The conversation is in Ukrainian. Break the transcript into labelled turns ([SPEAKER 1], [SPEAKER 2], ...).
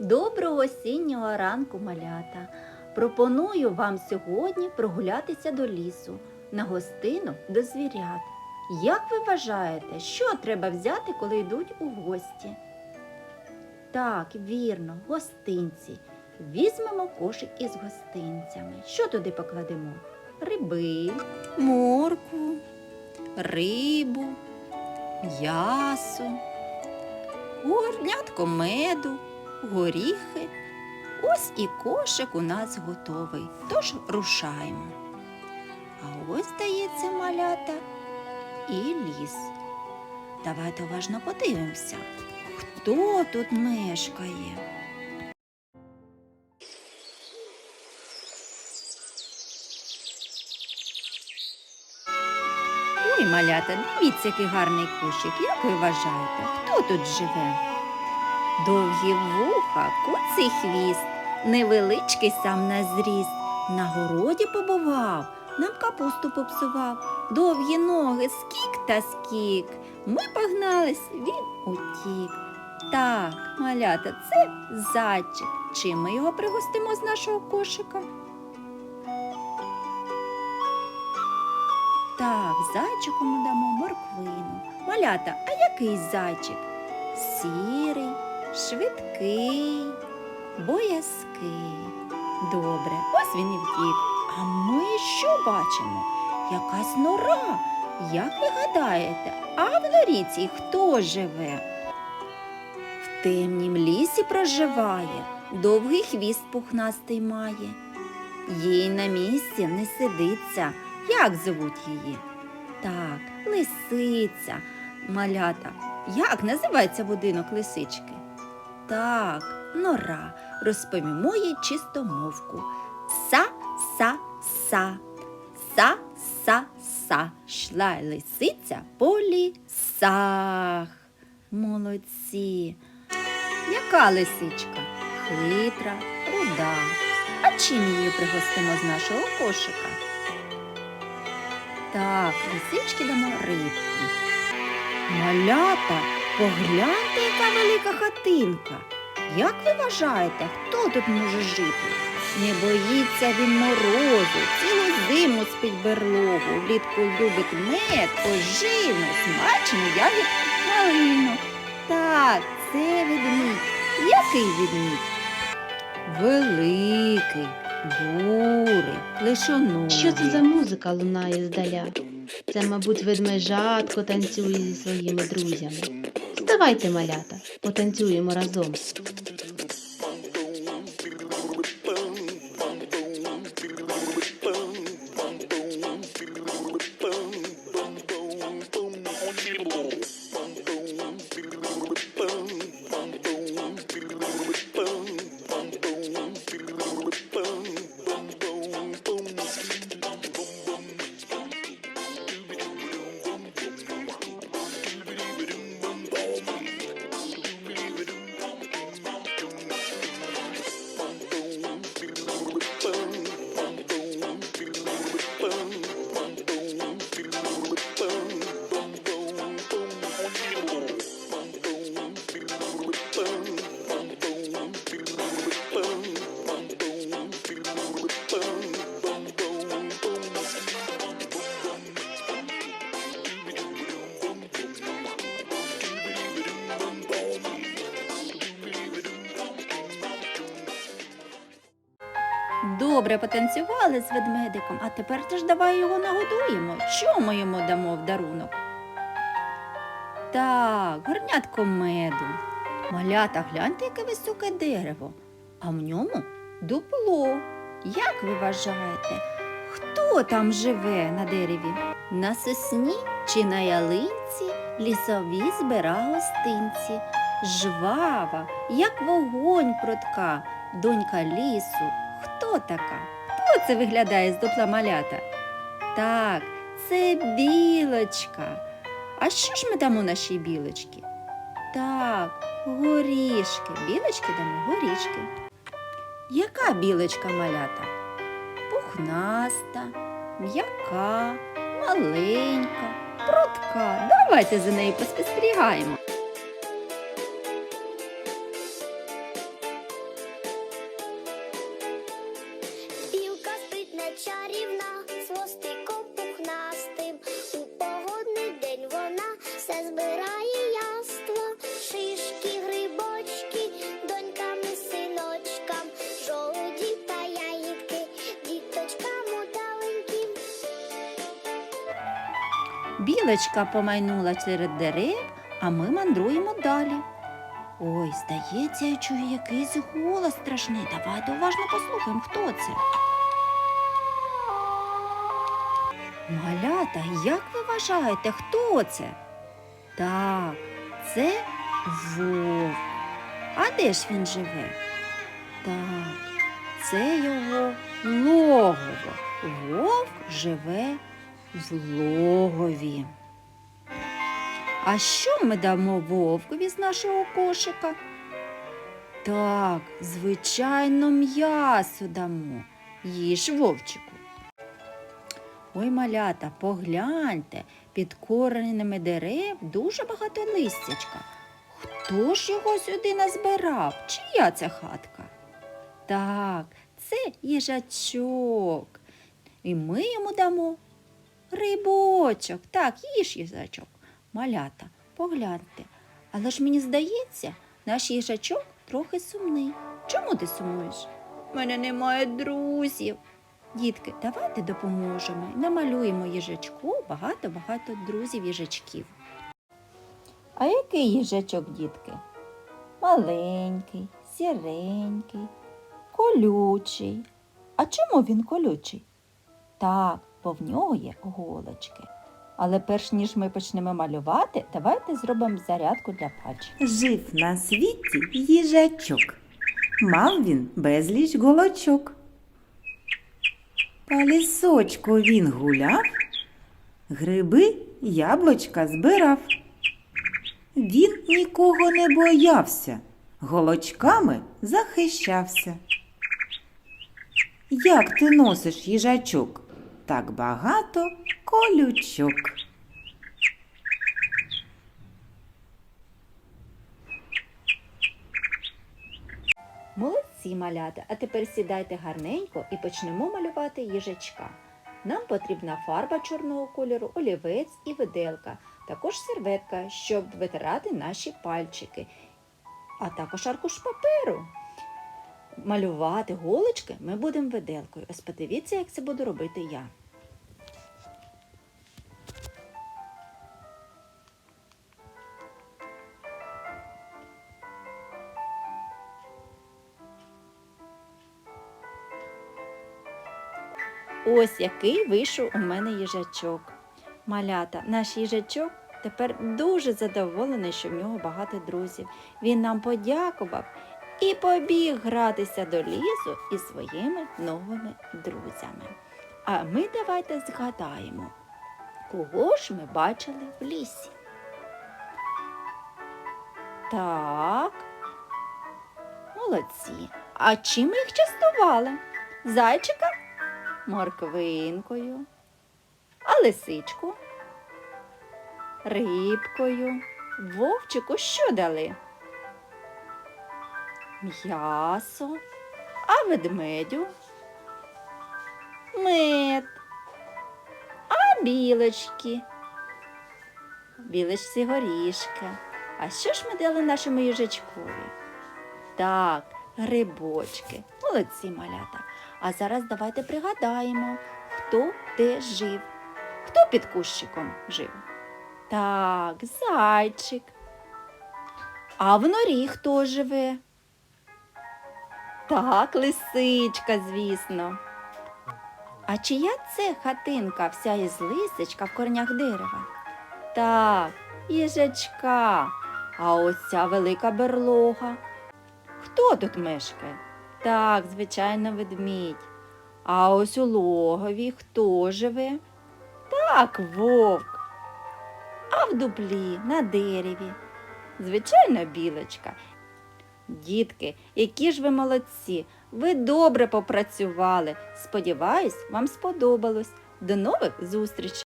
[SPEAKER 1] Доброго осіннього ранку, малята! Пропоную вам сьогодні прогулятися до лісу на гостину до звірят. Як ви вважаєте, що треба взяти, коли йдуть у гості? Так, вірно, гостинці. Візьмемо кошик із гостинцями. Що туди покладемо? Риби, моркву, рибу, м'ясо, горнятко меду, горіхи. Ось і кошик у нас готовий, тож рушаємо. А ось здається малята і ліс. Давайте уважно подивимося, хто тут мешкає. Ой, малята, дивіться, який гарний кущик. Як ви вважаєте, хто тут живе? Довгі вуха, куций хвіст, невеличкий сам на зріст. На городі побував, нам капусту попсував, довгі ноги, скік та скік. Ми погнались, він утік. Так, малята, це зайчик. Чим ми його пригостимо з нашого кошика? Так, зайчику ми дамо морквину. Малята, а який зайчик? Сірий, швидкий, боязкий. Добре, ось він і втік. А ми що бачимо? Якась нора. Як ви гадаєте, а в норі цій хто живе? В темнім лісі проживає, довгий хвіст пухнастий має. Їй на місці не сидиться. Як звуть її? Так, лисиця, малята. Як називається будинок лисички? Так, нора. Розповімо їй чистомовку. Са, са, са. Са, са, са. Шла лисиця по лісах. Молодці. Яка лисичка? Хитра, руда. А чим її пригостимо з нашого кошика? Так, лисички дамо рибку. Малята, погляньте, яка велика хатинка. Як ви вважаєте, хто тут може жити? Не боїться він морозу, цілу зиму спить берлогу, влітку любить мед, поживну, смачну ягід малину. Так, це ведмідь. Який ведмідь? Великий, бурий, лишоногий.
[SPEAKER 2] Що це за музика лунає здаля? Це, мабуть, ведмежатко танцює зі своїми друзями. Давайте, малята, потанцюємо разом.
[SPEAKER 1] Добре потанцювали з ведмедиком, а тепер ж давай його нагодуємо. Що ми йому дамо в дарунок? Так, горнятко меду. Малята, гляньте, яке високе дерево, а в ньому дупло. Як ви вважаєте, хто там живе на дереві? На сосні чи на ялинці лісові збира гостинці. Жвава, як вогонь прутка, донька лісу. Хто така? Хто це виглядає з дупла малята? Так, це білочка. А що ж ми дамо нашій білочці? Так, горішки. Білочки дамо горішки. Яка білочка малята? Пухнаста, м'яка, маленька, прутка. Давайте за нею поспостерігаємо. Білочка помайнула серед дерев, а ми мандруємо далі. Ой, здається, я чую якийсь голос страшний. Давайте уважно послухаємо, хто це. Малята, як ви вважаєте, хто це? Так, це вовк. А де ж він живе? Так, це його логово. Вовк живе в логові. А що ми дамо вовкові з нашого кошика? Так, звичайно, м'ясо дамо. Їж вовчику. Ой, малята, погляньте, під коренами дерев дуже багато листячка. Хто ж його сюди назбирав? Чия це хатка? Так, це їжачок. І ми йому дамо рибочок. Так, їж їжачок. Малята, погляньте. Але ж мені здається, наш їжачок трохи сумний. Чому ти сумуєш? У мене немає друзів. Дітки, давайте допоможемо і намалюємо їжачку багато-багато друзів їжачків. А який їжачок, дітки? Маленький, сіренький, колючий. А чому він колючий? Так, бо в нього є голочки. Але перш ніж ми почнемо малювати, давайте зробимо зарядку для пальчиків.
[SPEAKER 3] Жив на світі їжачок. Мав він безліч голочок. По лісочку він гуляв, гриби, яблучка збирав. Він нікого не боявся, голочками захищався. Як ти носиш їжачок? Так багато колючок.
[SPEAKER 1] Молодці малята, а тепер сідайте гарненько і почнемо малювати їжачка. Нам потрібна фарба чорного кольору, олівець і виделка, також серветка, щоб витирати наші пальчики, а також аркуш паперу. Малювати голочки ми будемо виделкою. Ось подивіться, як це буду робити я. Ось який вийшов у мене їжачок. Малята, наш їжачок тепер дуже задоволений, що в нього багато друзів. Він нам подякував і побіг гратися до лісу із своїми новими друзями. А ми давайте згадаємо, кого ж ми бачили в лісі. Так, молодці. А чим ми їх частували? Зайчика? Морквинкою, а лисичку, рибкою, вовчику що дали? М'ясо, а ведмедю, мед, а білочки, білочці горішки. А що ж ми дали нашому їжачкові? Так, грибочки. Молодці малята. А зараз давайте пригадаємо, хто де жив. Хто під кущиком жив? Так, зайчик. А в норі хто живе? Так, лисичка, звісно. А чия це хатинка вся із лисичка в корнях дерева? Так, їжачка. А ось ця велика берлога. Хто тут мешкає? Так, звичайно, ведмідь. А ось у логові хто живе? Так, вовк. А в дуплі, на дереві. Звичайно, білочка. Дітки, які ж ви молодці! Ви добре попрацювали. Сподіваюсь, вам сподобалось. До нових зустрічей!